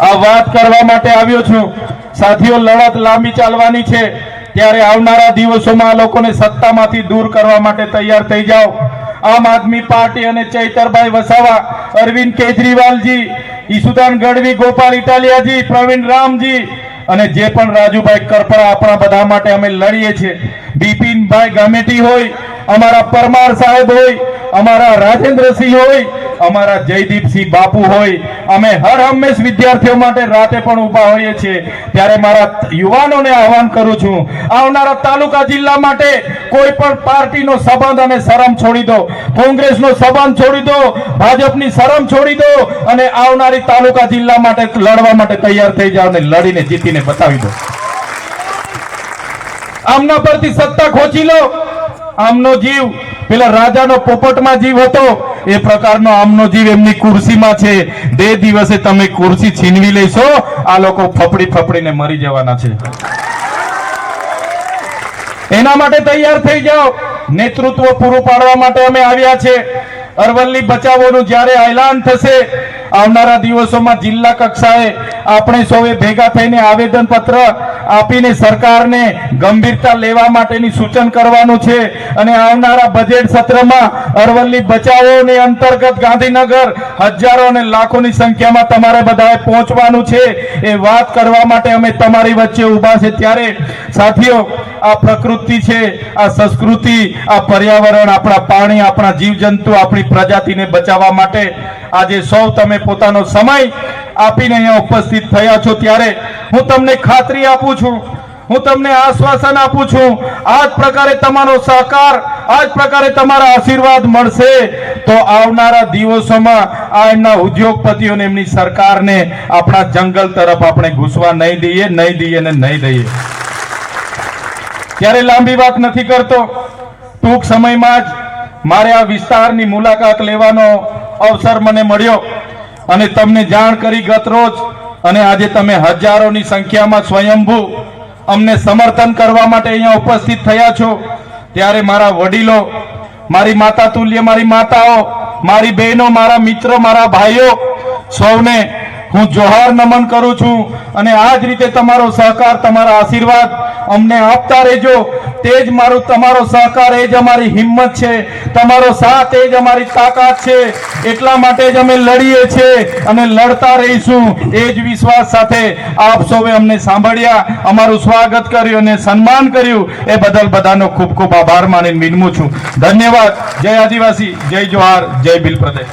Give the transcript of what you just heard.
આ વાત કરવા માટે આવ્યો છું. સાથીઓ, લડત લાંબી ચાલવાની છે. ત્યારે આવનારા દિવસોમાં આ લોકોને સત્તામાંથી દૂર કરવા માટે તૈયાર થઈ જાઓ. આમ આદમી પાર્ટી અને ચૈતરભાઈ વસાવા, અરવિંદ કેજરીવાલજી, ઈસુદાન ગઢવી, ગોપાલ ઇટાલિયાજી, પ્રવીણ રામજી અને જે પણ રાજુભાઈ કરપડા આપણા બધા માટે અમે લડીએ છીએ. બિપિનભાઈ ગામેટી હોય, અમારા પરમાર સાહેબ હોય, અમારા રાજેન્દ્રસિંહ હોય અમારા જયદીપસિંહ બાપુ હોય, અમે હર હંમેશ વિદ્યાર્થીઓ માટે રાતે પણ ઊભા હોઈએ છીએ. ત્યારે મારા યુવાનોને આહવાન કરું છું, આવનારા તાલુકા જિલ્લા માટે કોઈ પણ પાર્ટીનો સંબંધ અને શરમ છોડી દો. કોંગ્રેસનો સંબંધ છોડી દો, ભાજપની શરમ છોડી દો અને આવનારી તાલુકા જિલ્લા માટે લડવા માટે તૈયાર થઈ જાઓ અને લડીને જીતીને બતાવી દો. આમના પરથી સત્તા ખોચી લો. આમનો જીવ પેલા રાજાનો પોપટમાં જીવ હતો. એ પ્રકારનો આમનો જીવ એમની કુર્સીમાં છે. બે દિવસે તમે કુર્સી છીનવી લેશો, આ લોકો ફફડી ફફડીને મરી જવાના છે. એના માટે તૈયાર થઈ જાઓ. નેતૃત્વ પૂરું પાડવા માટે અમે આવ્યા છે. અરવલ્લી બચાવોનું જ્યારે એલાન થશે આવનારા દિવસોમાં જિલ્લા કક્ષાએ આપણે સૌએ ભેગા થઈને આવેદન પત્ર આપીને સરકારને ગંભીરતા લેવા માટેની સૂચન કરવાનું છે અને આવનારા બજેટ સત્રમાં અરવલ્લી બચાવોને અંતર્ગત ગાંધીનગર હજારો અને લાખોની સંખ્યામાં તમારે બધાએ પહોંચવાનું છે. એ વાત કરવા માટે અમે તમારી વચ્ચે ઊભા છે. ત્યારે સાથીઓ, આ પ્રકૃતિ છે, આ સંસ્કૃતિ, આ પર્યાવરણ, આપણા પાણી આપણા જીવજંતુ, આપણી પ્રજાતિને બચાવવા માટે આજે સૌ તમે પોતાનો સમય આપીને અહીંયા ઉપસ્થિત થયા છો ત્યારે હું તમને ખાતરી આપું છું, હું તમને આશ્વાસન આપું છું આ જ પ્રકારે તમારો સહકાર આ જ પ્રકારે તમારા આશીર્વાદ મળશે, તો આવનારા દિવસોમાં આ એમના ઉદ્યોગપતિઓને, એમની સરકારને, આપણા જંગલ તરફ આપણે ઘૂસવા નહીં દઈએ નહીં દઈએ ને નહીં દઈએ. ત્યારે લાંબી વાત નથી કરતો, ટૂંક સમયમાં જ મારે આ વિસ્તારની મુલાકાત લેવાનો અવસર મને મળ્યો અને તમને જાણ કરી ગત રોજ અને આજે તમે હજારોની સંખ્યામાં સ્વયંભૂ અમને સમર્થન કરવા માટે અહીંયા ઉપસ્થિત થયા છો. ત્યારે મારા વડીલો, મારી માતા તુલ્ય, મારી માતાઓ, મારી બહેનો, મારા મિત્રો, મારા ભાઈઓ, સૌને હું જોહાર નમન કરું છું અને આ જ રીતે તમારો સહકાર, તમારા આશીર્વાદ અમને આપતા રહેજો. તે મારું તમારો સહકાર, એ જ અમારી હિંમત છે. તમારો સાથ, એ જ અમારી તાકાત છે. એટલા માટે જ અમે લડીએ છીએ અને લડતા રહીશું. એ જ વિશ્વાસ સાથે આપ સૌએ અમને સાંભળ્યા, અમારું સ્વાગત કર્યું અને સન્માન કર્યું. એ બદલ બધાનો ખૂબ ખૂબ આભાર માની વિનમું છું. ધન્યવાદ. જય આદિવાસી, જય જોહાર, જય બિલ પ્રદેશ.